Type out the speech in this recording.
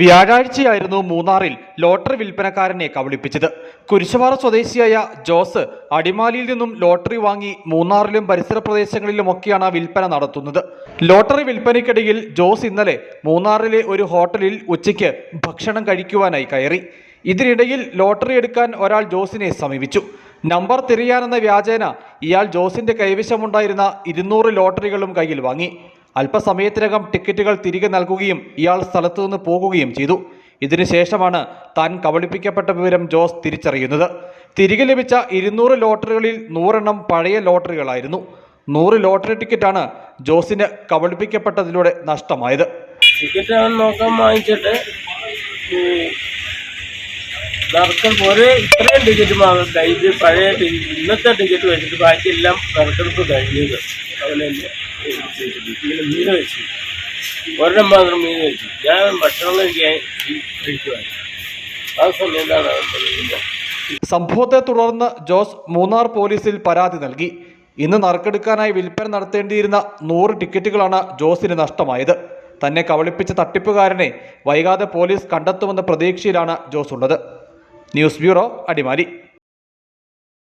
വ്യാഴാഴ്ചയായിരുന്നു മൂന്നാറിൽ ലോട്ടറി വിൽപ്പനക്കാരനെ കബളിപ്പിച്ചത്. കുരിശുപാറ സ്വദേശിയായ ജോസ് അടിമാലിയിൽ നിന്നും ലോട്ടറി വാങ്ങി മൂന്നാറിലും പരിസര പ്രദേശങ്ങളിലുമൊക്കെയാണ് വിൽപ്പന നടത്തുന്നത്. ലോട്ടറി വിൽപ്പനയ്ക്കിടയിൽ ജോസ് ഇന്നലെ മൂന്നാറിലെ ഒരു ഹോട്ടലിൽ ഉച്ചയ്ക്ക് ഭക്ഷണം കഴിക്കുവാനായി കയറി. ഇതിനിടയിൽ ലോട്ടറി എടുക്കാൻ ഒരാൾ ജോസിനെ സമീപിച്ചു. നമ്പർ തിരിയാനെന്ന വ്യാജേന ഇയാൾ ജോസിന്റെ കൈവശമുണ്ടായിരുന്ന ഇരുന്നൂറ് ലോട്ടറികളും കയ്യിൽ വാങ്ങി. അല്പസമയത്തിനകം ടിക്കറ്റുകൾ തിരികെ നൽകുകയും ഇയാൾ സ്ഥലത്തുനിന്ന് പോകുകയും ചെയ്തു. ഇതിനുശേഷമാണ് താൻ കബളിപ്പിക്കപ്പെട്ട വിവരം ജോസ് തിരിച്ചറിയുന്നത്. തിരികെ ലഭിച്ച ഇരുന്നൂറ് ലോട്ടറികളിൽ നൂറെണ്ണം പഴയ ലോട്ടറികളായിരുന്നു. നൂറ് ലോട്ടറി ടിക്കറ്റാണ് ജോസിന് കബളിപ്പിക്കപ്പെട്ടതിലൂടെ നഷ്ടമായത്. ടിക്കറ്റ് നോക്കാൻ വാങ്ങിച്ചിട്ട് നറുക്കൽ ഒരേ ഇത്രയും ടിക്കറ്റ് മാത്രം കഴിഞ്ഞ് പഴയ ടി- ഇന്നത്തെ ടിക്കറ്റ് വെച്ചിട്ട് ബാക്കിയെല്ലാം നറുക്കെടുപ്പ് കഴിഞ്ഞത് അവനെ ഇങ്ങനെ മീൻ വെച്ചു ഒരെണ്ണം മാത്രം മീൻ വെച്ചു ഞാൻ ഭക്ഷണം കഴിക്കാൻ കഴിക്കുവാണ് ആ സംഭവത്തെ തുടർന്ന് ജോസ് മൂന്നാർ പോലീസിൽ പരാതി നൽകി. ഇന്ന് നറുക്കെടുക്കാനായി വിൽപ്പന നടത്തേണ്ടിയിരുന്ന നൂറ് ടിക്കറ്റുകളാണ് ജോസിന് നഷ്ടമായത്. തന്നെ കവളിപ്പിച്ച തട്ടിപ്പുകാരനെ വൈകാതെ പോലീസ് കണ്ടെത്തുമെന്ന പ്രതീക്ഷയിലാണ് ജോസ് ഉള്ളത്. News bureau Adimali.